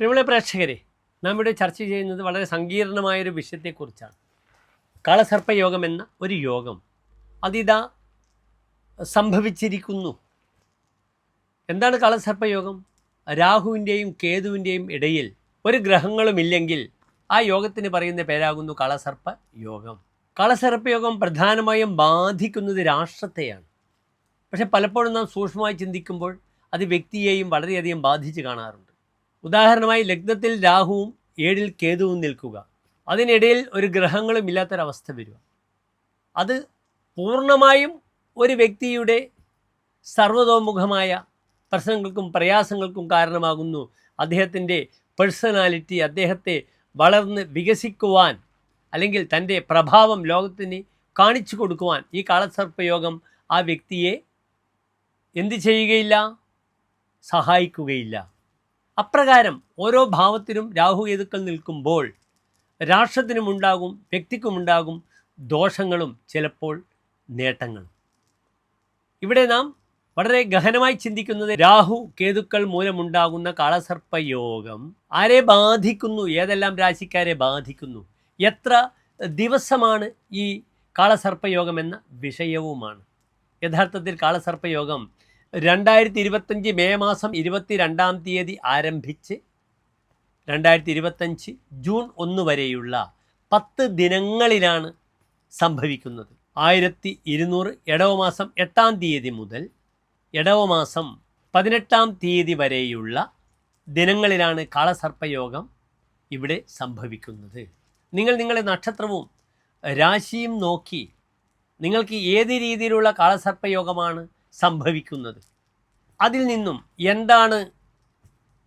പ്രിയമുള്ള പ്രേക്ഷകരെ നാം ഇവിടെ ചർച്ച ചെയ്യുന്നത് വളരെ സങ്കീർണമായൊരു വിഷയത്തെക്കുറിച്ചാണ്. കാളസർപ്പയോഗം എന്ന ഒരു യോഗം അതിതാ സംഭവിച്ചിരിക്കുന്നു. എന്താണ് കാളസർപ്പയോഗം? രാഹുവിന്റെയും കേതുവിന്റെയും ഇടയിൽ ഒരു ഗ്രഹങ്ങളുമില്ലെങ്കിൽ ആ യോഗത്തിന് പറയുന്ന പേരാകുന്നു കാളസർപ്പ യോഗം കാളസർപ്പയോഗം പ്രധാനമായും ബാധിക്കുന്നത് രാഷ്ട്രത്തെയാണ്. പക്ഷെ പലപ്പോഴും നാം സൂക്ഷ്മമായി ചിന്തിക്കുമ്പോൾ അത് വ്യക്തിയെയും വളരെയധികം ബാധിച്ച് കാണാറുണ്ട്. ഉദാഹരണമായി ലഗ്നത്തിൽ രാഹുവും ഏഴിൽ കേതുവും നിൽക്കുക. അതിനിടയിൽ ഒരു ഗ്രഹങ്ങളും ഇല്ലാത്തൊരവസ്ഥ വരിക. അത് പൂർണമായും ഒരു വ്യക്തിയുടെ സർവതോമുഖമായ പ്രശ്നങ്ങൾക്കും പ്രയാസങ്ങൾക്കും കാരണമാകുന്നു. അദ്ദേഹത്തിന്റെ പേഴ്സണാലിറ്റി അദ്ദേഹത്തെ വളർന്ന് വികസിക്കുവാൻ അല്ലെങ്കിൽ തന്റെ പ്രഭാവം ലോകത്തിന് കാണിച്ചു കൊടുക്കുവാൻ ഈ കാളസർപ്പയോഗം ആ വ്യക്തിയെ എന്തു ചെയ്യുകയില്ല? സഹായിക്കുകയില്ല. അപ്രകാരം ഓരോ ഭാവത്തിനും രാഹുകേതുക്കൾ നിൽക്കുമ്പോൾ രാഷ്ട്രത്തിനുമുണ്ടാകും വ്യക്തിക്കുമുണ്ടാകും ദോഷങ്ങളും ചിലപ്പോൾ നേട്ടങ്ങളും. ഇവിടെ നാം വളരെ ഗഹനമായി ചിന്തിക്കുന്നത് രാഹു കേതുക്കൾ മൂലമുണ്ടാകുന്ന കാളസർപ്പയോഗം ആരെ ബാധിക്കുന്നു ഏതെല്ലാം രാശിക്കാരെ ബാധിക്കുന്നു എത്ര ദിവസമാണ് ഈ കാളസർപ്പയോഗം എന്ന വിഷയവുമാണ്. യഥാർത്ഥത്തിൽ കാളസർപ്പയോഗം രണ്ടായിരത്തി ഇരുപത്തഞ്ച് മെയ് മാസം ഇരുപത്തി രണ്ടാം തീയതി ആരംഭിച്ച് രണ്ടായിരത്തി ഇരുപത്തഞ്ച് ജൂൺ ഒന്ന് വരെയുള്ള പത്ത് ദിനങ്ങളിലാണ് സംഭവിക്കുന്നത്. ആയിരത്തി ഇരുന്നൂറ് ഇടവ മാസം എട്ടാം തീയതി മുതൽ ഇടവ മാസം പതിനെട്ടാം തീയതി വരെയുള്ള ദിനങ്ങളിലാണ് കാളസർപ്പയോഗം ഇവിടെ സംഭവിക്കുന്നത്. നിങ്ങൾ നിങ്ങളുടെ നക്ഷത്രവും രാശിയും നോക്കി നിങ്ങൾക്ക് ഏത് രീതിയിലുള്ള കാളസർപ്പയോഗമാണ് സംഭവിക്കുന്നത്. അതിൽ നിന്നും എന്താണ്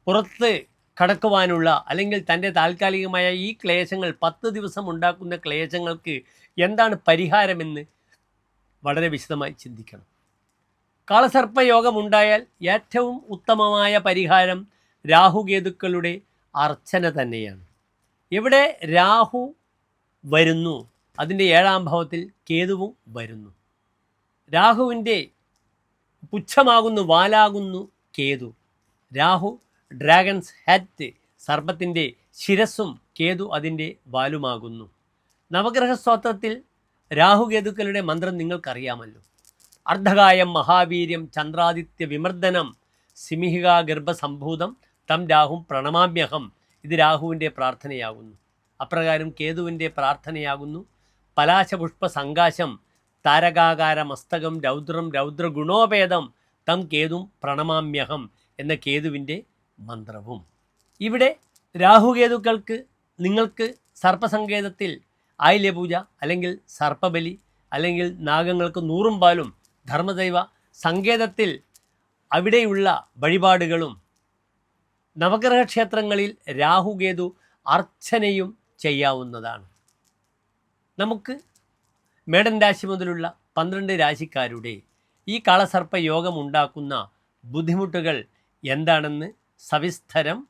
പുറത്ത് കടക്കുവാനുള്ള അല്ലെങ്കിൽ തന്റെ താൽക്കാലികമായ ഈ ക്ലേശങ്ങൾ പത്ത് ദിവസം ഉണ്ടാക്കുന്ന ക്ലേശങ്ങൾക്ക് എന്താണ് പരിഹാരമെന്ന് വളരെ വിശദമായി ചിന്തിക്കണം. കാളസർപ്പയോഗം ഉണ്ടായാൽ ഏറ്റവും ഉത്തമമായ പരിഹാരം രാഹുകേതുക്കളുടെ അർച്ചന തന്നെയാണ്. ഇവിടെ രാഹു വരുന്നു? അതിന്റെ ഏഴാം ഭാവത്തിൽ കേതുവും വരുന്നു. രാഹുവിന്റെ പുച്ഛമാകുന്നു വാലാകുന്നു കേതു. രാഹു ഡ്രാഗൺസ് ഹെഡ് സർപ്പത്തിന്റെ ശിരസ്സും കേതു അതിന്റെ വാലുമാകുന്നു. നവഗ്രഹ സ്തോത്രത്തിൽ രാഹുകേതുക്കളുടെ മന്ത്രം നിങ്ങൾക്കറിയാമല്ലോ. അർദ്ധകായം മഹാവീര്യം ചന്ദ്രാദിത്യ വിമർദ്ദനം സിമിഹിക ഗർഭസംഭൂതം തം രാഹു പ്രണമാമ്യഹം ഇത് രാഹുവിന്റെ പ്രാർത്ഥനയാകുന്നു. അപ്രകാരം കേതുവിന്റെ പ്രാർത്ഥനയാകുന്നു. പലാശപുഷ്പ സങ്കാശം താരകാകാര മസ്തകം രൗദ്രം രൗദ്രഗുണോപേതം തം കേതും പ്രണമാമ്യഹം എന്ന കേതുവിന്റെ മന്ത്രവും. ഇവിടെ രാഹുകേതുക്കൾക്ക് നിങ്ങൾക്ക് സർപ്പസങ്കേതത്തിൽ ആയില്യപൂജ അല്ലെങ്കിൽ സർപ്പബലി അല്ലെങ്കിൽ നാഗങ്ങൾക്ക് നൂറും പാലും ധർമ്മദൈവ സങ്കേതത്തിൽ അവിടെയുള്ള വഴിപാടുകളും നവഗ്രഹ ക്ഷേത്രങ്ങളിൽ രാഹുകേതു അർച്ചനയും ചെയ്യാവുന്നതാണ്. നമുക്ക് മേടൻ രാശി മുതലുള്ള പന്ത്രണ്ട് രാശിക്കാരുടെ ഈ കാളസർപ്പ യോഗം ഉണ്ടാക്കുന്ന ബുദ്ധിമുട്ടുകൾ എന്താണെന്ന് സവിസ്തരം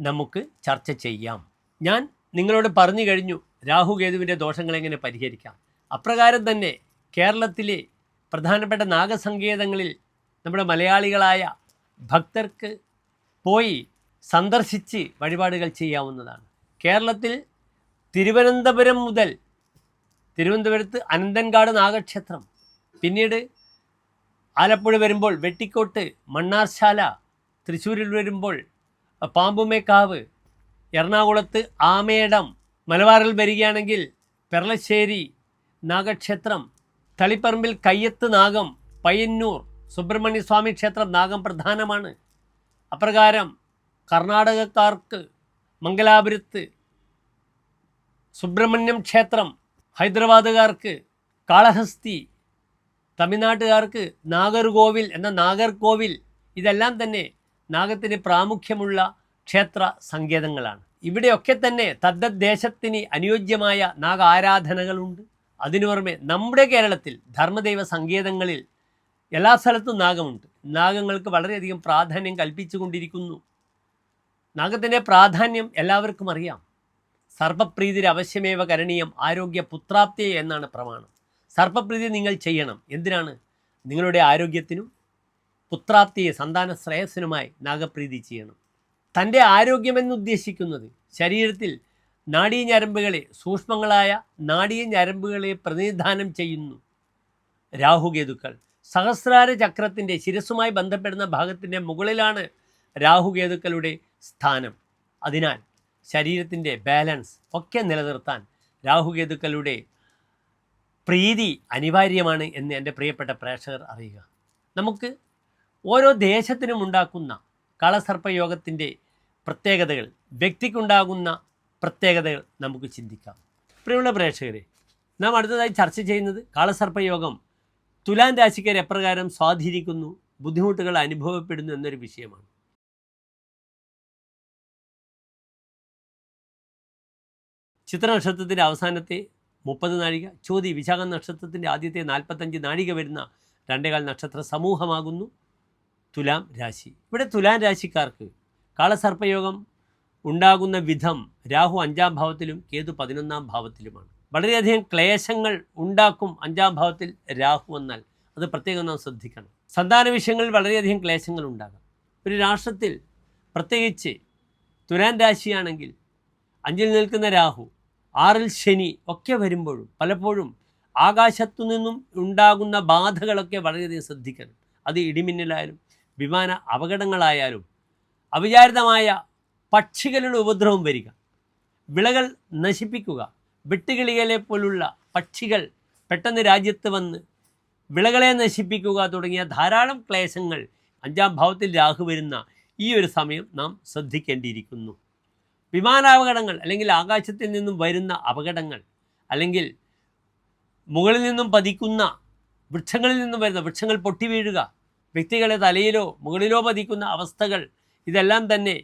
നമുക്ക് ചർച്ച ചെയ്യാം. ഞാൻ നിങ്ങളോട് പറഞ്ഞു കഴിഞ്ഞു രാഹുകേതുവിന്റെ ദോഷങ്ങൾ എങ്ങനെ പരിഹരിക്കാം. അപ്രകാരം തന്നെ കേരളത്തിലെ പ്രധാനപ്പെട്ട നാഗസങ്കേതങ്ങളിൽ നമ്മുടെ മലയാളികളായ ഭക്തർക്ക് പോയി സന്ദർശിച്ച് വഴിപാടുകൾ ചെയ്യാവുന്നതാണ്. കേരളത്തിൽ തിരുവനന്തപുരം മുതൽ തിരുവനന്തപുരത്ത് അനന്തൻകാട് നാഗക്ഷേത്രം. പിന്നീട് ആലപ്പുഴ വരുമ്പോൾ വെട്ടിക്കോട്ട് മണ്ണാർശാല തൃശ്ശൂരിൽ വരുമ്പോൾ പാമ്പുമേക്കാവ് എറണാകുളത്ത് ആമേടം മലബാറിൽ വരികയാണെങ്കിൽ പെർളശ്ശേരി നാഗക്ഷേത്രം തളിപ്പറമ്പിൽ കയ്യത്ത് നാഗം പയ്യന്നൂർ സുബ്രഹ്മണ്യ സ്വാമി ക്ഷേത്രം നാഗം പ്രധാനമാണ്. അപ്രകാരം കർണാടകക്കാർക്ക് മംഗലാപുരത്ത് സുബ്രഹ്മണ്യം ക്ഷേത്രം ഹൈദരാബാദുകാർക്ക് കാളഹസ്തി തമിഴ്നാട്ടുകാർക്ക് നാഗർകോവിൽ എന്ന നാഗർകോവിൽ ഇതെല്ലാം തന്നെ നാഗത്തിന് പ്രാമുഖ്യമുള്ള ക്ഷേത്ര സങ്കേതങ്ങളാണ്. ഇവിടെയൊക്കെ തന്നെ തദ്ദേശത്തിന് അനുയോജ്യമായ നാഗ ആരാധനകളുണ്ട് അതിനു പുറമെ നമ്മുടെ കേരളത്തിൽ ധർമ്മദൈവ സങ്കേതങ്ങളിൽ എല്ലാ സ്ഥലത്തും നാഗമുണ്ട്. നാഗങ്ങൾക്ക് വളരെയധികം പ്രാധാന്യം കൽപ്പിച്ചു കൊണ്ടിരിക്കുന്നു നാഗത്തിന്റെ പ്രാധാന്യം എല്ലാവർക്കും അറിയാം. സർപ്പപ്രീതിര് അവശ്യമേവ കരണീയം ആരോഗ്യ പുത്രാപ്തിയെ എന്നാണ് പ്രമാണം. സർപ്പപ്രീതി നിങ്ങൾ ചെയ്യണം. എന്തിനാണ്? നിങ്ങളുടെ ആരോഗ്യത്തിനും പുത്രാപ്തിയെ സന്താന ശ്രേയസ്സിനുമായി നാഗപ്രീതി ചെയ്യണം. തന്റെ ആരോഗ്യമെന്നുദ്ദേശിക്കുന്നത് ശരീരത്തിൽ ശരീരത്തിൽ നാഡീഞരമ്പുകളെ സൂക്ഷ്മങ്ങളായ നാഡീഞരമ്പുകളെ പ്രതിനിധാനം ചെയ്യുന്നു. രാഹുകേതുക്കൾ. സഹസ്രാര ചക്രത്തിന്റെ ശിരസുമായി ബന്ധപ്പെടുന്ന ഭാഗത്തിന്റെ മുകളിലാണ് രാഹുകേതുക്കളുടെ സ്ഥാനം. അതിനാൽ ശരീരത്തിന്റെ ബാലൻസ് ഒക്കെ നിലനിർത്താൻ രാഹുകേതുക്കളുടെ പ്രീതി അനിവാര്യമാണ് എന്ന് എന്റെ പ്രിയപ്പെട്ട പ്രേക്ഷകർ അറിയുക. നമുക്ക് ഓരോ ദേശത്തിനും ഉണ്ടാക്കുന്ന കളസർപ്പയോഗത്തിന്റെ പ്രത്യേകതകൾ വ്യക്തിക്കുണ്ടാകുന്ന പ്രത്യേകതകൾ നമുക്ക് ചിന്തിക്കാം. പ്രിയമുള്ള പ്രേക്ഷകരെ നാം അടുത്തതായി ചർച്ച ചെയ്യുന്നത് കാളസർപ്പയോഗം തുലാൻ രാശിക്കാർ എപ്രകാരം സ്വാധീനിക്കുന്നു ബുദ്ധിമുട്ടുകൾ അനുഭവപ്പെടുന്നു എന്നൊരു വിഷയമാണ്. ചിത്ര നക്ഷത്രത്തിന്റെ അവസാനത്തെ മുപ്പത് നാഴിക ചോതി വിശാഖ നക്ഷത്രത്തിന്റെ ആദ്യത്തെ നാൽപ്പത്തഞ്ച് നാഴിക വരുന്ന രണ്ടേകാൽ നക്ഷത്ര സമൂഹമാകുന്നു. തുലാം രാശി. ഇവിടെ തുലാം രാശിക്കാർക്ക് കാളസർപ്പയോഗം ഉണ്ടാകുന്ന വിധം രാഹു അഞ്ചാം ഭാവത്തിലും കേതു പതിനൊന്നാം ഭാവത്തിലുമാണ്. വളരെയധികം ക്ലേശങ്ങൾ ഉണ്ടാക്കും അഞ്ചാം ഭാവത്തിൽ രാഹു വന്നാൽ അത് പ്രത്യേകം നാം ശ്രദ്ധിക്കണം. സന്താന വിഷയങ്ങളിൽ വളരെയധികം ക്ലേശങ്ങൾ ഉണ്ടാകാം. ഒരു രാഷ്ട്രത്തിൽ പ്രത്യേകിച്ച് തുലാൻ രാശിയാണെങ്കിൽ അഞ്ചിൽ നിൽക്കുന്ന രാഹു ആറിൽ ശനി ഒക്കെ വരുമ്പോഴും പലപ്പോഴും ആകാശത്തു നിന്നും ഉണ്ടാകുന്ന ബാധകളൊക്കെ വളരെയധികം ശ്രദ്ധിക്കണം. അത് ഇടിമിന്നലായാലും വിമാന അപകടങ്ങളായാലും അവിചാരിതമായ പക്ഷികളുടെ ഉപദ്രവം വരിക വിളകൾ നശിപ്പിക്കുക വെട്ടുകിളികളെ പോലുള്ള പക്ഷികൾ പെട്ടെന്ന് രാജ്യത്ത് വന്ന് വിളകളെ നശിപ്പിക്കുക തുടങ്ങിയ ധാരാളം ക്ലേശങ്ങൾ അഞ്ചാം ഭാവത്തിൽ രാഹു വരുന്ന ഈ ഒരു സമയം നാം ശ്രദ്ധിക്കേണ്ടിയിരിക്കുന്നു. വിമാനാപകടങ്ങൾ അല്ലെങ്കിൽ ആകാശത്തിൽ നിന്നും വരുന്ന അപകടങ്ങൾ അല്ലെങ്കിൽ മുകളിൽ നിന്നും പതിക്കുന്ന വൃക്ഷങ്ങളിൽ നിന്നും വരുന്ന വൃക്ഷങ്ങൾ പൊട്ടി വീഴുക വ്യക്തികളെ തലയിലോ മുകളിലോ പതിക്കുന്ന അവസ്ഥകൾ ഇതെല്ലാം തന്നെ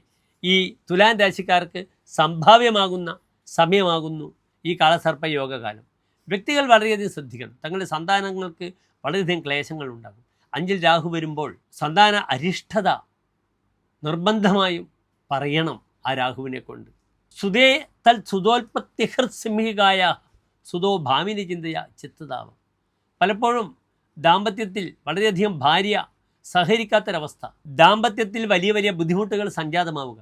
ഈ തുലാൻ രാശിക്കാർക്ക് സംഭാവ്യമാകുന്ന സമയമാകുന്നു ഈ കാളസർപ്പ യോഗകാലം. വ്യക്തികൾ വളരെയധികം ശ്രദ്ധിക്കണം. തങ്ങളുടെ സന്താനങ്ങൾക്ക് വളരെയധികം ക്ലേശങ്ങൾ ഉണ്ടാകും. അഞ്ചിൽ രാഹു വരുമ്പോൾ സന്താന അരിഷ്ടത നിർബന്ധമായും പറയണം. ആ രാഹുവിനെ കൊണ്ട്. സുതേ തൽ സുതോൽപത്യഹർ സിംഹികായ സുതോ ഭാമിനി ചിന്തയ ചിത്തതാവം. പലപ്പോഴും ദാമ്പത്യത്തിൽ വളരെയധികം ഭാര്യ സഹകരിക്കാത്തൊരവസ്ഥ. ദാമ്പത്യത്തിൽ വലിയ വലിയ ബുദ്ധിമുട്ടുകൾ സംജാതമാവുക.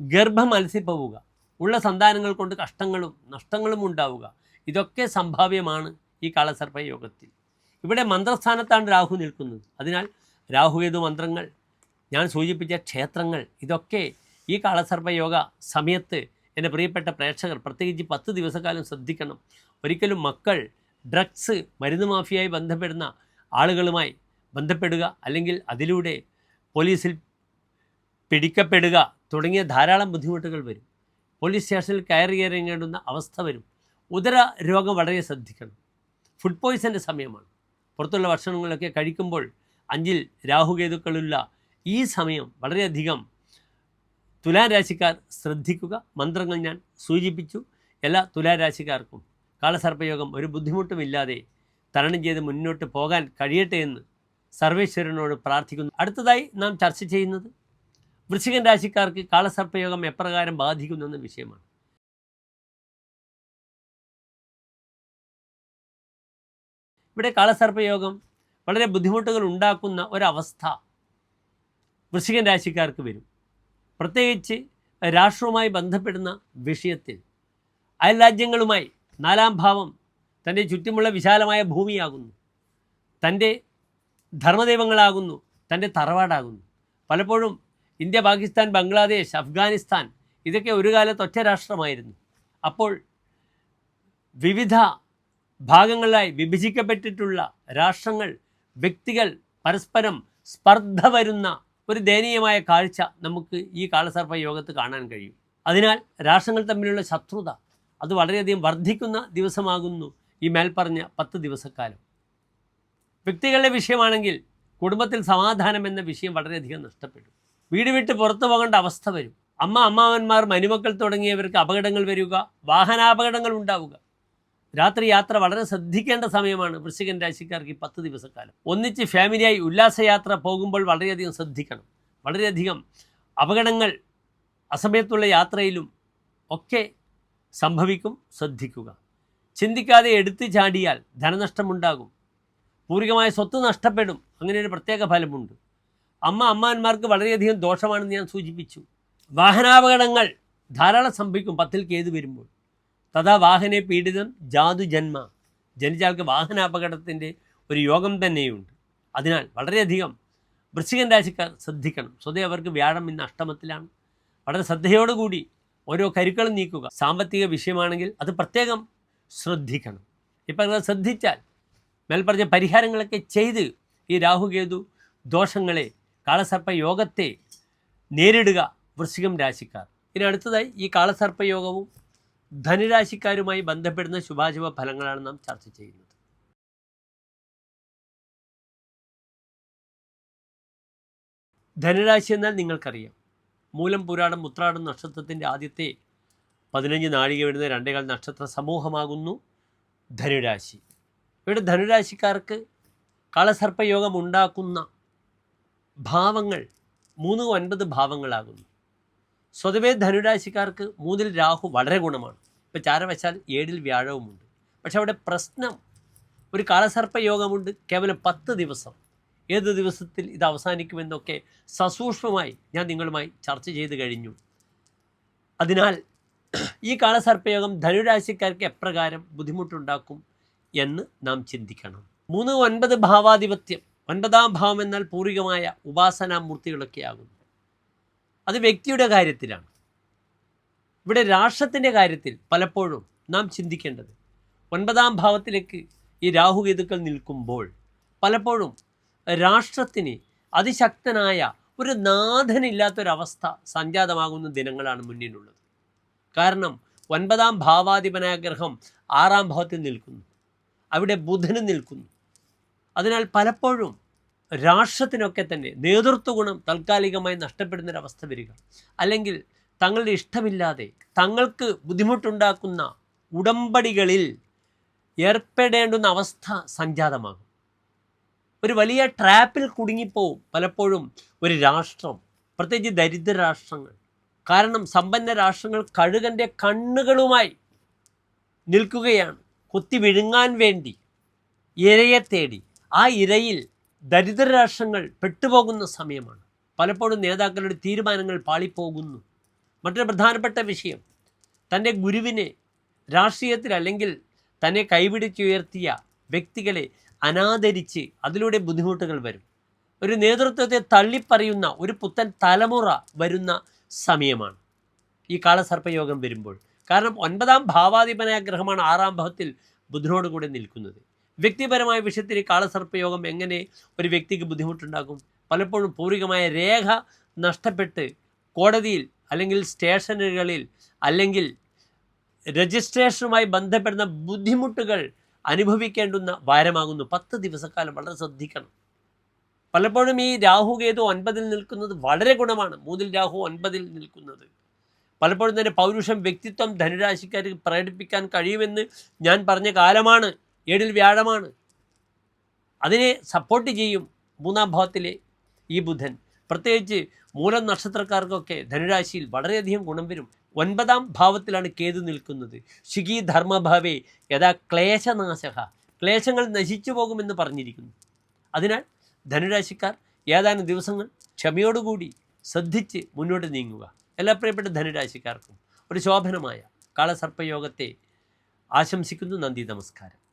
ഗർഭം അലസിപ്പോവുക. ഉള്ള സന്താനങ്ങൾ കൊണ്ട് കഷ്ടങ്ങളും നഷ്ടങ്ങളും ഉണ്ടാവുക. ഇതൊക്കെ സംഭാവ്യമാണ് ഈ കാളസർപ്പ യോഗത്തിൽ. ഇവിടെ മന്ത്രസ്ഥാനത്താണ് രാഹു നിൽക്കുന്നത്. അതിനാൽ രാഹുവേതു മന്ത്രങ്ങൾ ഞാൻ സൂചിപ്പിച്ച ക്ഷേത്രങ്ങൾ ഇതൊക്കെ ഈ കാളസർപ്പയോഗ സമയത്ത് എന്റെ പ്രിയപ്പെട്ട പ്രേക്ഷകർ പ്രത്യേകിച്ച് പത്ത് ദിവസക്കാലം ശ്രദ്ധിക്കണം. ഒരിക്കലും മക്കൾ ഡ്രഗ്സ് മരുന്ന് മാഫിയായി ബന്ധപ്പെടുന്ന ആളുകളുമായി ബന്ധപ്പെടുക അല്ലെങ്കിൽ അതിലൂടെ പോലീസിൽ പിടിക്കപ്പെടുക തുടങ്ങിയ ധാരാളം ബുദ്ധിമുട്ടുകൾ വരും. പോലീസ് സ്റ്റേഷനിൽ കയറി ഇറങ്ങേണ്ടുന്ന അവസ്ഥ വരും. ഉദര രോഗം വളരെ ശ്രദ്ധിക്കണം. ഫുഡ് പോയ്സന്റെ സമയമാണ്. പുറത്തുള്ള ഭക്ഷണങ്ങളൊക്കെ കഴിക്കുമ്പോൾ അഞ്ചിൽ രാഹുകേതുക്കളുള്ള ഈ സമയം വളരെയധികം തുലാൻ രാശിക്കാർ ശ്രദ്ധിക്കുക. മന്ത്രങ്ങൾ ഞാൻ സൂചിപ്പിച്ചു. എല്ലാ തുലാരാശിക്കാർക്കും കാളസർപ്പയോഗം ഒരു ബുദ്ധിമുട്ടുമില്ലാതെ തരണം ചെയ്ത് മുന്നോട്ട് പോകാൻ കഴിയട്ടെ എന്ന് സർവേശ്വരനോട് പ്രാർത്ഥിക്കുന്നു. അടുത്തതായി നാം ചർച്ച ചെയ്യുന്നത് വൃശ്ചികൻ രാശിക്കാർക്ക് കാളസർപ്പയോഗം എപ്രകാരം ബാധിക്കുന്നു എന്ന വിഷയമാണ്. ഇവിടെ കാളസർപ്പയോഗം വളരെ ബുദ്ധിമുട്ടുകൾ ഉണ്ടാക്കുന്ന ഒരവസ്ഥ വൃശ്ചികൻ രാശിക്കാർക്ക് വരും. പ്രത്യേകിച്ച് രാഷ്ട്രവുമായി ബന്ധപ്പെടുന്ന വിഷയത്തിൽ അയൽരാജ്യങ്ങളുമായി നാലാം ഭാവം തന്റെ ചുറ്റുമുള്ള വിശാലമായ ഭൂമിയാകുന്നു. തന്റെ ധർമ്മദൈവങ്ങളാകുന്നു തന്റെ തറവാടാകുന്നു. പലപ്പോഴും ഇന്ത്യ പാകിസ്ഥാൻ ബംഗ്ലാദേശ് അഫ്ഗാനിസ്ഥാൻ ഇതൊക്കെ ഒരു കാലത്ത് ഒറ്റ രാഷ്ട്രമായിരുന്നു. അപ്പോൾ വിവിധ ഭാഗങ്ങളായി വിഭജിക്കപ്പെട്ടിട്ടുള്ള രാഷ്ട്രങ്ങൾ വ്യക്തികൾ പരസ്പരം സ്പർദ്ധ വരുന്ന ഒരു ദയനീയമായ കാഴ്ച നമുക്ക് ഈ കാളസർപ്പ യോഗത്ത് കാണാൻ കഴിയും. അതിനാൽ രാഷ്ട്രങ്ങൾ തമ്മിലുള്ള ശത്രുത അത് വളരെയധികം വർദ്ധിക്കുന്ന ദിവസമാകുന്നു ഈ മേൽപ്പറഞ്ഞ പത്ത് ദിവസക്കാലം. വ്യക്തികളുടെ വിഷയമാണെങ്കിൽ കുടുംബത്തിൽ സമാധാനം എന്ന വിഷയം വളരെയധികം നഷ്ടപ്പെടും. വീട് വിട്ട് പുറത്തു പോകേണ്ട അവസ്ഥ വരും. അമ്മ അമ്മാവന്മാർ മനുമക്കൾ തുടങ്ങിയവർക്ക് അപകടങ്ങൾ വരിക വാഹനാപകടങ്ങൾ ഉണ്ടാവുക. രാത്രി യാത്ര വളരെ ശ്രദ്ധിക്കേണ്ട സമയമാണ് വൃശ്ചികൻ രാശിക്കാർക്ക് ഈ പത്ത് ദിവസക്കാലം. ഒന്നിച്ച് ഫാമിലിയായി ഉല്ലാസയാത്ര പോകുമ്പോൾ വളരെയധികം ശ്രദ്ധിക്കണം. വളരെയധികം അപകടങ്ങൾ അസമയത്തുള്ള യാത്രയിലും ഒക്കെ സംഭവിക്കും ശ്രദ്ധിക്കുക. ചിന്തിക്കാതെ എടുത്തു ചാടിയാൽ ധനനഷ്ടമുണ്ടാകും. പൂർവികമായ സ്വത്ത് നഷ്ടപ്പെടും. അങ്ങനെ ഒരു പ്രത്യേക ഫലമുണ്ട്. അമ്മ അമ്മാന്മാർക്ക് വളരെയധികം ദോഷമാണെന്ന് ഞാൻ സൂചിപ്പിച്ചു. വാഹനാപകടങ്ങൾ ധാരാളം സംഭവിക്കും പത്തിൽ കേതു വരുമ്പോൾ. തഥാ വാഹനെ പീഡിതം ജാതു ജന്മ. ജനിച്ചാൾക്ക് വാഹനാപകടത്തിന്റെ ഒരു യോഗം തന്നെയുണ്ട്. അതിനാൽ വളരെയധികം വൃശ്ചികൻ രാശിക്കാർ ശ്രദ്ധിക്കണം. സ്വതേ അവർക്ക് വ്യാഴം ഇന്ന് അഷ്ടമത്തിലാണ്. വളരെ ശ്രദ്ധയോടുകൂടി ഓരോ കരുക്കളും നീക്കുക. സാമ്പത്തിക വിഷയമാണെങ്കിൽ അത് പ്രത്യേകം ശ്രദ്ധിക്കണം. ഇപ്പം അത് ശ്രദ്ധിച്ചാൽ മേൽപ്പറഞ്ഞ പരിഹാരങ്ങളൊക്കെ ചെയ്ത് ഈ രാഹുകേതു ദോഷങ്ങളെ കാളസർപ്പ യോഗത്തെ നേരിടുക വൃശ്ചികം രാശിക്കാർ. ഇനി അടുത്തതായി ഈ കാളസർപ്പ യോഗവും ധനുരാശിക്കാരുമായി ബന്ധപ്പെടുന്ന ശുഭാശുഭ ഫലങ്ങളാണ് നാം ചർച്ച ചെയ്യുന്നത്. ധനുരാശി എന്നാൽ നിങ്ങൾക്കറിയാം. മൂലം പുരാടം ഉത്രാടം നക്ഷത്രത്തിന്റെ ആദ്യത്തെ പതിനഞ്ച് നാഴിക വരുന്ന രണ്ടേകാൽ നക്ഷത്ര സമൂഹമാകുന്നു ധനുരാശി. ഇവിടെ ധനുരാശിക്കാർക്ക് കളസർപ്പയോഗം ഉണ്ടാക്കുന്ന ഭാവങ്ങൾ മൂന്ന് ഒൻപത് ഭാവങ്ങളാകുന്നു. സ്വതവേ ധനുരാശിക്കാർക്ക് മൂന്നിൽ രാഹു വളരെ ഗുണമാണ്. ഇപ്പോൾ വെച്ചാൽ ഏഴിൽ വ്യാഴവുമുണ്ട്. പക്ഷെ അവിടെ പ്രശ്നം ഒരു കാളസർപ്പയോഗമുണ്ട് കേവലം പത്ത് ദിവസം. ഏത് ദിവസത്തിൽ ഇത് അവസാനിക്കുമെന്നൊക്കെ സസൂക്ഷ്മമായി ഞാൻ നിങ്ങളുമായി ചർച്ച ചെയ്ത് കഴിഞ്ഞു. അതിനാൽ ഈ കാളസർപ്പയോഗം ധനുരാശിക്കാർക്ക് എപ്രകാരം ബുദ്ധിമുട്ടുണ്ടാക്കും എന്ന് നാം ചിന്തിക്കണം. മൂന്ന് ഒൻപത് ഭാവാധിപത്യം ഒൻപതാം ഭാവം എന്നാൽ പൂർവികമായ ഉപാസനാമൂർത്തികളൊക്കെ ആകുന്നു അത് വ്യക്തിയുടെ കാര്യത്തിലാണ്. ഇവിടെ രാഷ്ട്രത്തിന്റെ കാര്യത്തിൽ പലപ്പോഴും നാം ചിന്തിക്കേണ്ടത്. ഒൻപതാം ഭാവത്തിലേക്ക് ഈ രാഹുകേതുക്കൾ നിൽക്കുമ്പോൾ പലപ്പോഴും രാഷ്ട്രത്തിന് അതിശക്തനായ ഒരു നാഥനില്ലാത്തൊരവസ്ഥ സംജാതമാകുന്ന ദിനങ്ങളാണ് മുന്നിലുള്ളത്. കാരണം ഒൻപതാം ഭാവാധിപനായ ഗ്രഹം ആറാം ഭാവത്തിൽ നിൽക്കുന്നു. അവിടെ ബുധന് നിൽക്കുന്നു. അതിനാൽ പലപ്പോഴും രാഷ്ട്രത്തിനൊക്കെ തന്നെ നേതൃത്വ ഗുണം താൽക്കാലികമായി നഷ്ടപ്പെടുന്നൊരവസ്ഥ വരിക. അല്ലെങ്കിൽ തങ്ങളുടെ ഇഷ്ടമില്ലാതെ തങ്ങൾക്ക് ബുദ്ധിമുട്ടുണ്ടാക്കുന്ന ഉടമ്പടികളിൽ ഏർപ്പെടേണ്ടുന്ന അവസ്ഥ സംജാതമാകും. ഒരു വലിയ ട്രാപ്പിൽ കുടുങ്ങിപ്പോവും പലപ്പോഴും ഒരു രാഷ്ട്രം പ്രത്യേകിച്ച് ദരിദ്ര രാഷ്ട്രങ്ങൾ. കാരണം സമ്പന്ന രാഷ്ട്രങ്ങൾ കഴുകന്റെ കണ്ണുകളുമായി നിൽക്കുകയാണ്. കുത്തി വിഴുങ്ങാൻ വേണ്ടി ഇരയെ തേടി. ആ ഇരയിൽ ദരിദ്ര രാഷ്ട്രങ്ങൾ പെട്ടുപോകുന്ന സമയമാണ്. പലപ്പോഴും നേതാക്കളുടെ തീരുമാനങ്ങൾ പാളിപ്പോകുന്നു. മറ്റൊരു പ്രധാനപ്പെട്ട വിഷയം. തന്റെ ഗുരുവിനെ രാഷ്ട്രീയത്തിൽ അല്ലെങ്കിൽ തന്നെ കൈപിടിച്ചുയർത്തിയ വ്യക്തികളെ അനാദരിച്ച് അതിലൂടെ ബുദ്ധിമുട്ടുകൾ വരും. ഒരു നേതൃത്വത്തെ തള്ളിപ്പറയുന്ന ഒരു പുത്തൻ തലമുറ വരുന്ന സമയമാണ് ഈ കാളസർപ്പയോഗം വരുമ്പോൾ. കാരണം ഒൻപതാം ഭാവാധിപനായ ഗ്രഹമാണ് ആറാം ഭാവത്തിൽ ബുധനോട് കൂടെ നിൽക്കുന്നത്. വ്യക്തിപരമായ വിഷയത്തിൽ കാളസർപ്പയോഗം എങ്ങനെ ഒരു വ്യക്തിക്ക് ബുദ്ധിമുട്ടുണ്ടാകും? പലപ്പോഴും പൂർവികമായ രേഖ നഷ്ടപ്പെട്ട് കോടതിയിൽ അല്ലെങ്കിൽ സ്റ്റേഷനുകളിൽ അല്ലെങ്കിൽ രജിസ്ട്രേഷനുമായി ബന്ധപ്പെടുന്ന ബുദ്ധിമുട്ടുകൾ അനുഭവിക്കേണ്ടുന്ന വാരമാകുന്നു. പത്ത് ദിവസക്കാലം വളരെ ശ്രദ്ധിക്കണം. പലപ്പോഴും ഈ രാഹു രാഹുകേതു ഒൻപതിൽ നിൽക്കുന്നത് വളരെ ഗുണമാണ്. മൂന്നിൽ രാഹു ഒൻപതിൽ നിൽക്കുന്നത്. പലപ്പോഴും തന്നെ പൗരുഷം വ്യക്തിത്വം ധനുരാശിക്കാർക്ക് പ്രകടിപ്പിക്കാൻ കഴിയുമെന്ന് ഞാൻ പറഞ്ഞ കാലമാണ്. ഏഴിൽ വ്യാഴമാണ്. അതിനെ സപ്പോർട്ട് ചെയ്യും മൂന്നാം ഭാവത്തിലെ ഈ ബുധൻ. പ്രത്യേകിച്ച് മൂലം നക്ഷത്രക്കാർക്കൊക്കെ ധനുരാശിയിൽ വളരെയധികം ഗുണം വരും. ഒൻപതാം ഭാവത്തിലാണ് കേതു നിൽക്കുന്നത്. ശുഗി ധർമ്മഭാവേ യഥാ ക്ലേശനാശക ക്ലേശങ്ങൾ നശിച്ചു പോകുമെന്ന് പറഞ്ഞിരിക്കുന്നു. അതിനാൽ ധനുരാശിക്കാർ ഏതാനും ദിവസങ്ങൾ ക്ഷമയോടുകൂടി ശ്രദ്ധിച്ച് മുന്നോട്ട് നീങ്ങുക. എല്ലാ പ്രിയപ്പെട്ട ധനുരാശിക്കാർക്കും ഒരു ശോഭനമായ കാളസർപ്പയോഗത്തെ ആശംസിക്കുന്നു. നന്ദി നമസ്കാരം.